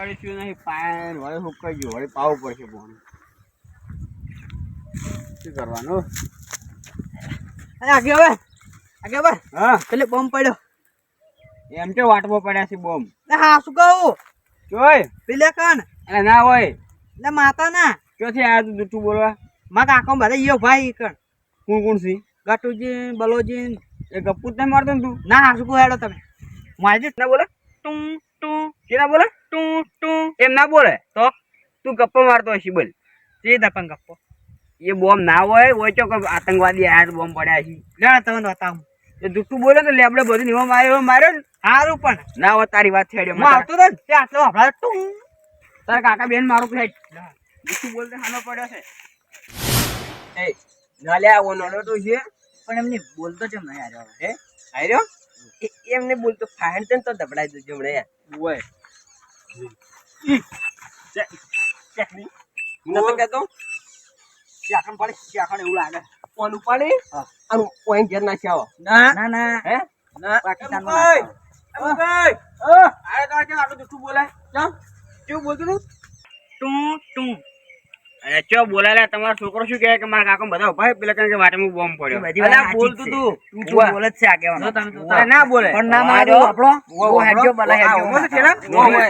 અડસ્યું નહીં પાયન વળી સુકાઈ ગયું વળી પાવું પડશે બોન શું કરવાનું? આગે હવે આગે હવે. હા. પેલે બોમ્બ પડ્યો. એમ કે વાટવો પડ્યા છે બોમ્બ. હા શું કહું? જોય પેલે કણ એટલે ના હોય. એટલે માતા ના ક્યાંથી આવ્યા તું જૂઠું બોલવા? માં કાકો બધા યો ભાઈ કણ કોણ કોણ સી ગાટુજી બલોજી એ ગપ્પુ જ નહીં મારતો ને તું? ના હા શું હેડો તમે. મારી ના બોલે. તું તું કેના બોલે? તું તું એમ ના બોલે તો તું ગપ્પો મારતો હશે બોલ. તે દપન ગપ્પો. એ બોમ્બ ના હોય હોય તો આતંકવાદી આયા બોમ્બ પડ્યા છે ના તમને બતાવું એ જૂઠું બોલે તો લેબડે બધું નિવા માર્યો માર્યો ને. સારું પણ. ના હોય તારી વાત છેડ્યો હું આવતો હતો તે આટલો હમણાં તું તારા કાકા બેન મારું ફેટ જૂઠું બોલતે હાનો પડ્યો છે. એ ના આવો નડો તો છે. પણ એમને બોલતો છે નહીં આર્યો હે? આર્યો એમને બોલતો છે તો દબડાઈ દો જમણે યાર. કહેતો? ચાકણ પડે ચાકણ એવું લાગે. ફોન ઉપાડી અને ઓય ઘેર નાખી આવો. ના. ના ના. હે? ના. આરે તો કે આટલું જૂઠું બોલાય? કેવું બોલતું તું? ટું ટું અરે ચો બોલાય તમારો છોકરો શું કહે કે મારા કાકા બધા ઊભા પેલા કહે કે વાટેમાં બોમ્બ પડ્યો. અલા, બોલતું તું. તું તું છે આગેવાનો. ના બોલે. પણ ના મારે. આપણો હેડજો. હેડજો. છે ને? તમે.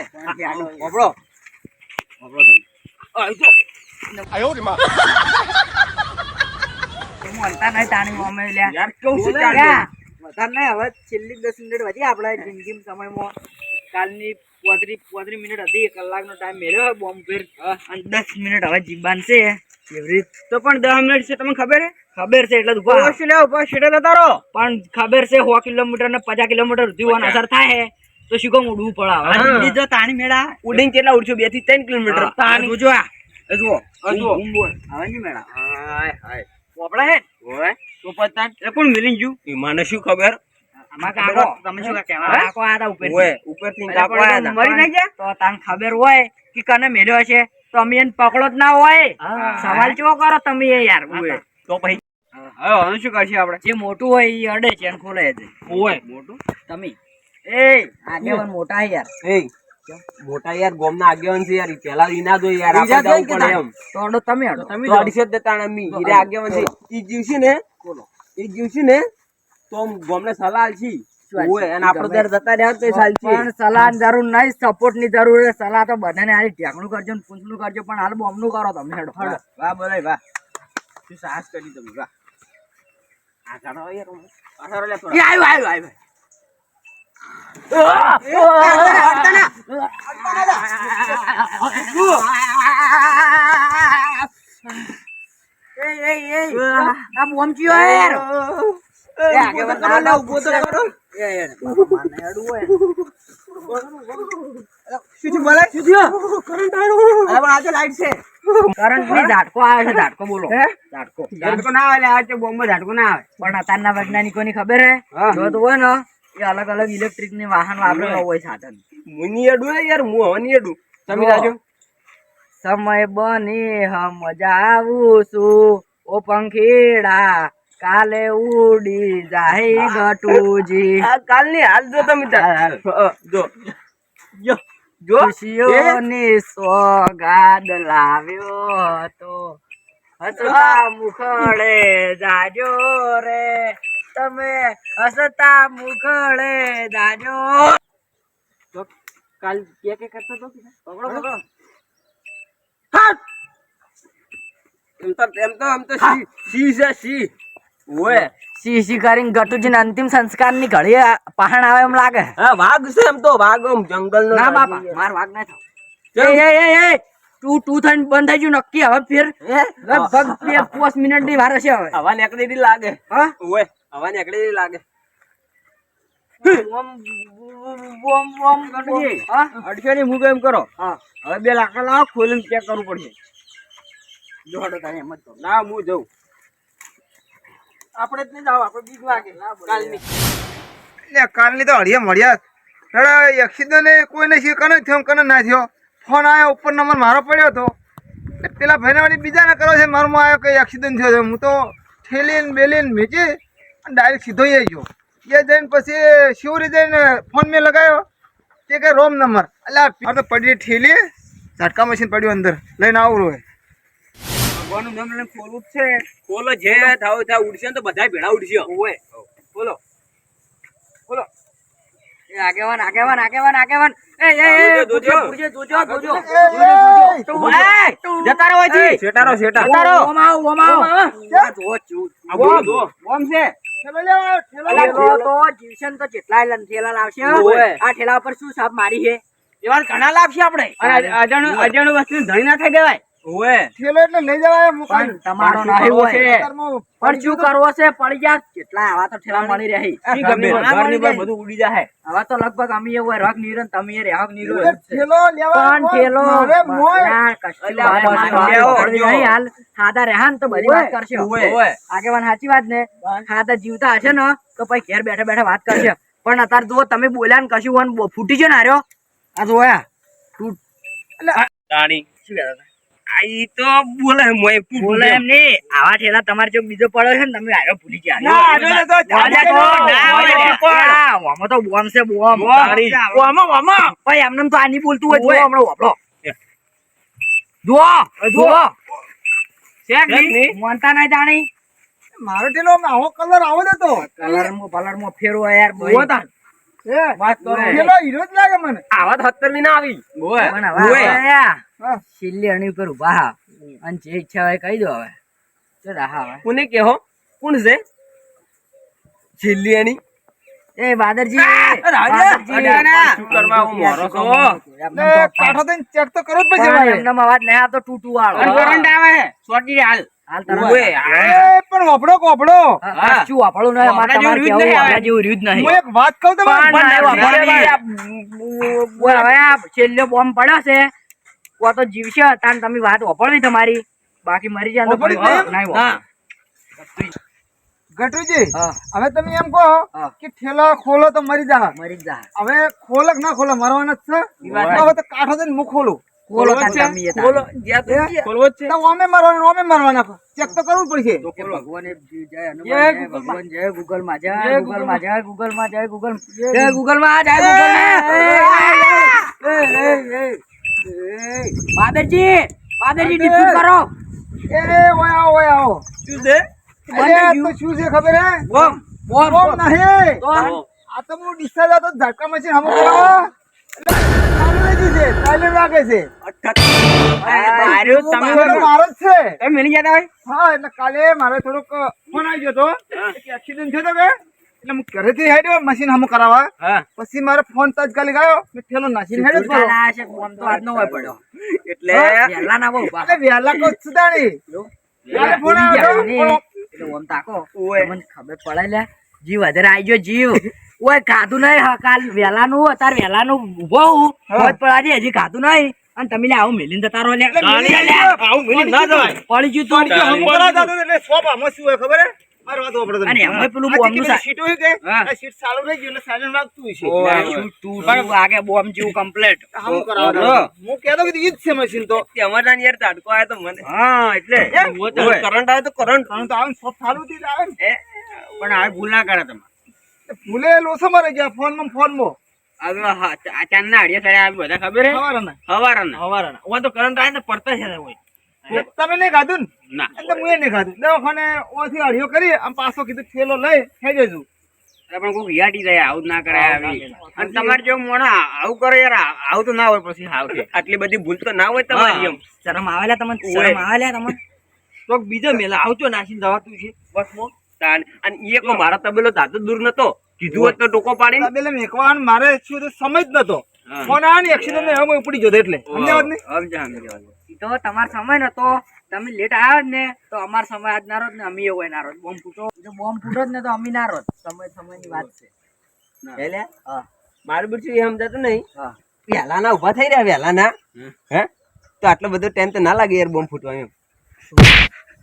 નહીં તાણી લ્યા. યાર કેવું છે વધારે નહીં, હવે છેલ્લી દસ મિનિટ વધી આપણા જિંદગી સમયમાં. કાલની પોત્રી પોત્રી મિનિટ હતી એક કલાકનો ટાઈમ મેળ્યો બોમ્બ ફેર અને દસ મિનિટ હવે જીવવાનું છે એવરી તો પણ દસ મિનિટ છે તમને ખબર છે? ખબર છે એટલે ઊભા. બસ લે ઊભા શેડે જતા રહો. પણ ખબર છે સો કિલોમીટર ને પચાસ કિલોમીટર સુધી હોવાનું અસર થાય તો શું કહું ઉડવું પડે હવે. હા. તાણી મેળા. ઉડીને કેટલા ઉડશો? બેથી ત્રણ કિલોમીટર. તાણી. આ આ. જુઓ. જુઓ હવે નહીં મેળા? હાય હાય. પોપડા હે તો પતા એ પણ મિલી ગયું? મને શું ખબર? ખબર હોય કે કને મેળ્યો છે તો અમે એને પકડો જ ના હોય. સવાલ ચો કરો તમે એ યાર તો પછી હવે શું કરશે આપણે? જે મોટું હોય એ અડે છે અને ખોલે છે. હોય મોટું? તમે. એ આગેવાન મોટા યાર. એ મોટા યાર ગોમના આગેવાન છે યાર પેલા વિના દો યાર આપણે જવું પડે એમ. તો અડો તમે અડો. તમે અઢીસો જ દેતા અમી હીરે આગેવાન છે. ઈ જીવશે ને? ઈ જીવશે ને? તો ગોમને સલાહ છે. આ બોમ્બ ચિયો હે આગેવાન ના આવે હે? આવે આવે. ખબર હે? તો હોય ને એ અલગ અલગ ઇલેક્ટ્રિકની વાહન વાપરેલા હોય સાધન. મુની અડું યાર હું હવાની અડું. તમે. જાજો. સમય બની હમ જાવું છું. ઓ પંખીડા કાલે ઉડી જાય ગટુજી. કાલની હાલ જો તમે જો. જો જો. ખુશીઓની સોગાદ લાવ્યો તો હસતા મુખડે જાજો રે. તમે હસતા મુખડે જાજો તો કાલ કે કે કરતો તો? પકડો પકડો. એમ તો એમ તો એમ તો સી સી છે સી ઓય. સી સી કરીને ગટુજી અંતિમ સંસ્કારની ઘડી પહાણ આવે એમ લાગે. હા વાઘ છે એમ તો વાઘ આમ જંગલ નો ના બાપા માર વાગ ના થાવ એ એ એ એ તું તું થઈને બંધ થઈ ગયું નક્કી હવે ફેર લગભગ બે પાંચ મિનિટની વાર હશે હવે. હવા નીકળી લાગે. હા? ઓય હવા નીકળી લાગે. અડશો ની મૂકો એમ કરો. હા. હવે બે લાકડા લાવો ખોલીને ચેક કરવું પડશે. એમ ના હું જઉં. આપણે જ નહીં જાવ આપણે બીક લાગે. કાલની. એટલે કાલની તો હળીએ મળ્યા રડા એક્સિડન્ટ કોઈને છે કને થયો કને ના થયો. ફોન આવ્યો ઉપર નંબર મારો પડ્યો હતો. પેલા ભાઈને વળી બીજાને કરો છે મારું આવ્યો કે એક્સિડન્ટ થયો છે. હું તો ઠેલીને બેલીને મેચી અને ડાયરેક્ટ સીધો એ ગયો. એ જઈને પછી શિવરી જઈને ફોન મેં લગાવ્યો તે કે રોમ નંબર. એટલે આ તો પડી ઠેલી ઝટકા મશીન પડ્યું અંદર. લઈને આવું રોય ભગવાનનું નામ લઈને ખોલવું છે. ખોલો જે થાવ થાય ઉડશે તો બધા ભેળા ઉડશે. ઓય બોલો બોલો એ આગેવાન આગેવાન આગેવાન આગેવાન. એ એ એ જોજો, જોજો. પૂરજે, જોજો તું એ, જતા રહો અહીંથી. શેટારો શેટા જતા ઓમ આવ ઓમ આવ. જો, જો. આ ઓમ. છે. ઘણા તો તો મારી છે? એવા ઘણા લાવશે આપણે. અને અજાણું અજાણું વસ્તુ ધણી ના થઈ દેવાય ઓય ઠેલો એટલે લઈ જવાય મુકાઈ. તમારો શું નહીં કરવો હોય છે? પણ શું કરવો છે? પડી જા. કેટલા આવા તો ઠેલા મળી રહી. શી ગમે? ઘરની મળી બધું ઉડી જાય. હવે તો લગભગ અમે એવું હોય, રગ નીરો તમે એ રેહક નીરો એ લેવા પણ ઠેલો મારે મોય. ના, કશું અલ્યા, વાત મારે નહીં. લેવો, પડવી જો. નહીં હાલ સાદા રહ્યા તો બધી વાત કરશે. ઓવે. ઓવે. આગેવાન સાચી વાત ને? ખાતા જીવતા હશે ને તો પછી ઘેર બેઠા બેઠા વાત કરશે. પણ અત્યારે જો તમે બોલ્યા ને કશું ફૂટી છે ને હાર્યો? આ જોયા દાણી આ ઈ તો બોલે મોય બોલે એમ નહીં. આવા ઠેલા તમારે જો બીજો પડ્યો છે ને તમે ભૂલી ગયા. ના, તો તો, ના ને. ના, છે. ભાઈ એમને તો આ બોલતું હોય. હમણાં વાપરો. નહીં. મોનતા નહીં જાણી. મારો ઠેલો આવો કલર આવો જ હતો કલરમાં ફેરવો યાર ભાઈ. વાત કરો. ઠેલો હીરો જ લાગે મને. આવા તો સત્તરની ના આવી પણ હવે ઓય. આપણે આ હા. છેલ્લી અણી ઉપર ઊભા હા. અને જે ઈચ્છા હોય કહી દો હવે. તો રાહા હવે. કોને કેહો? કોણ છે? છેલ્લી એ બાદરજી રાજા. શું કરવા આવું મારો છો? એમને તો કાંઠો થઈને ચેક તો કરવો જ એમનામાં અવાજ નહીં આવતો ટૂટુ વાળો. કરંટ આવે. સોટી હાલ. પણ વાપડો કોપડો હા, હા. નહીં અમારે તમારે કેવું રહ્યું જ નહીં આપણા જેવું રહ્યું જ નહીં હું એક વાત કહું હવે છેલ્લો બોમ્બ પડ્યો છે કો તો જીવશે તાન તમે વાત વાપરવી તમારી બાકી મરી જાય તો નહીં ગટુજી હવે તમે એમ કહો કે ઠેલા ખોલો તો મરી જા મરી જ હવે ખોલક ના ખોલો મરવાના જ છે હવે તો કાંઠો દે હું ખોલું તમે એ. જ્યાં તો એ? ખોલવો જ છે. તો ઓમે મરવાના ઓમે મરવાના. ચેક તો કરવું જ પડશે કે ભગવાને જય હનુમાન, ભગવાન, જય માં, માં, માં, માં, માં. કરો. એ ઓય શું છે? તો શું છે ખબર હે? બોમ. બોમ, નહીં. તો આ તો હું ડિસ્ચાર્જ હતો ઝટકા મશીન હમો રહી ગઈ છે. રાખે છે મારો મારો જ છે. તમે મિલી ગયા ભાઈ? હા એટલે કાલે મારે થોડોક ફોન આવી ગયો હતો. એક્સિડન્ટ થયો તો કે? એટલે હું ઘરેથી હેડ્યો મશીન હમ કરાવવા. પછી મારે ફોન આવ્યો મેં ઠેલો નાખીને હેડ્યો હોય પડ્યો. એટલે ના બહુ એટલે કો સુધારી? ફોન આવ્યો હતો, ને, ઓમ તાકો. ઓય. ખબર પડે લે જીવ વધારે આવી ગયો જીવ. ઓય ખાધું નહીં કાલ વેલાનું અત્યારે વેલાનું ઊભો હું. હા. હોજ હજી ખાધું નહીં. અને તમે આવું મેલીને જતા રહો. આવું મિલી ના જવાય. પડી ગયું તું. હમો એટલે શોપ આમાં શું હોય ખબર કરંટ આવે તો. કરંટ કારણ તો આવે ને સારું હતી આવે પણ આ ભૂલ ના કરે તમે ભૂલે લોસો મારે ગયા ફોનમાં ફોનમાં. હવે હા, ચાંદના અડિયા સાડે આવી બધા ખબર હે? સવારના. હવારના હવારના ઓવા તો કરંટ આવે ને પડતા છે હોય. તમે નહીં ખાધું ને? ના. એટલે હું એ નહીં ખાધું. દવાખાને ઓથી અડિયો કરી આમ પાછો કીધું થેલો લઈ થઈ જજો અરે પણ કોઈ હિયાટી જાય આવું ના કરાય આવી અને તમારે જો મોણા આવું કરે યાર આવું તો ના હોય પછી હાવ આટલી બધી ભૂલ તો ના હોય તમારી એમ. શરમ આવેલા તમને? શરમ આવેલા તમને? તો બીજો મેલા આવજો દવા તું છે. બસ મો તાન અને કો મારા તબેલો તાતો દૂર નતો. કીધું હોત તો ટોકો પાડી તબેલે મેકવાન મારે શું તો સમજ નતો. ફોન આ ને એક્સિડન્ટ ને હમ ઉપડી જતો એટલે. સમજાવત ને સમજા સમજા તો તમારો સમય નતો. તમે લેટ આવ્યા જ ને તો અમાર સમય આજ ના રોજ ને અમે એવો ના રોજ. બોમ્બ ફૂટો. જો બોમ્બ ફૂટો જ ને તો અમે ના રોજ. સમયની વાત છે. એટલે હા. મારું બીજું એ સમજાતું નહીં. હા. વહેલા ના ઊભા થઈ રહ્યા વહેલા ના. હે? તો આટલો બધો ટાઈમ તો ના લાગે યાર બોમ્બ ફૂટવા એમ.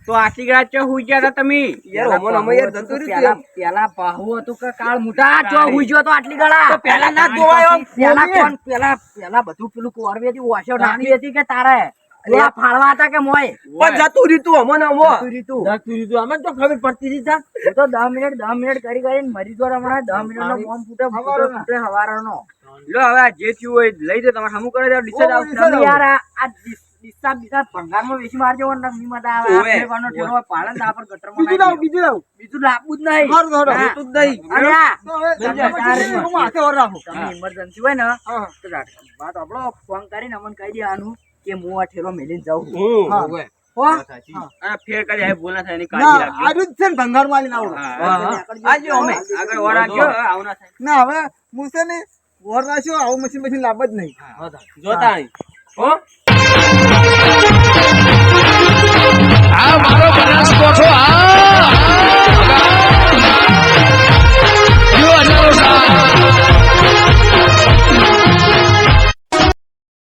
તો આટલી રાત ચો હુઈ ગયા તમે? યાર પેલા અમન યાર જતું રહ્યું પેલા- પેલા પાહુ હતું કે કાળ મુઠા ચો હુઈ ગયો તો આટલી ગળા? તો પેલા ના ધોવાયો પેલા કોણ? પેલા પેલા બધું પેલું કોરવી હતી ઓશો નાખી હતી કે તારે? આ ફાળવા હતા કે મોય? પણ જતું રીતું અમો ને અમો જતું રીતું. હું તો દસ મિનિટ દસ મિનિટ કરી કરીને મરી ગયો હમણાં. દસ મિનિટ નો ફોન ફૂટે ફૂટે હવારનો. લો હવે જે થયું હોય લઈ દો તમારે. હમું કરે આવશે. યાર આ આ ડિસ- ભંગારમાં વેચી મારજો ને નકલી માં તો આ ઓવે. ફેરવાનો ઠેલો હોય, પાડે ને તો આ પર ગટરમાં બીજું લાવ બીજું લાવ. બીજું લાવવું જ નહીં. હારું, હારું. હા. જ નહીં. અરે આ, તો હવે તમે તમે ચાર પછી મિનિટ. હું હાથે ઓર રાખું તમે ઇમરજન્સી હોય ને તો વાત આપણો ફોન કરીને અમને કહી દેવાનું કે હું આ ઠેલો મેલીને જાઉં હા. ઓવે. હો? આ ફેર કરી આ ભૂલ થાય એની કાળજી રાખજો. આજુ છે ને ભંગારમાં. હા. આજો અમે. આગળ વાર રાખ્યો હવે આવું ના થાય. ના હવે હું છે ને ઓર રાખ્યો આવું મશીન મશીન લાવ જ નહીં. જોતા નહીં હો? આ મારો બનાસકોઠો આ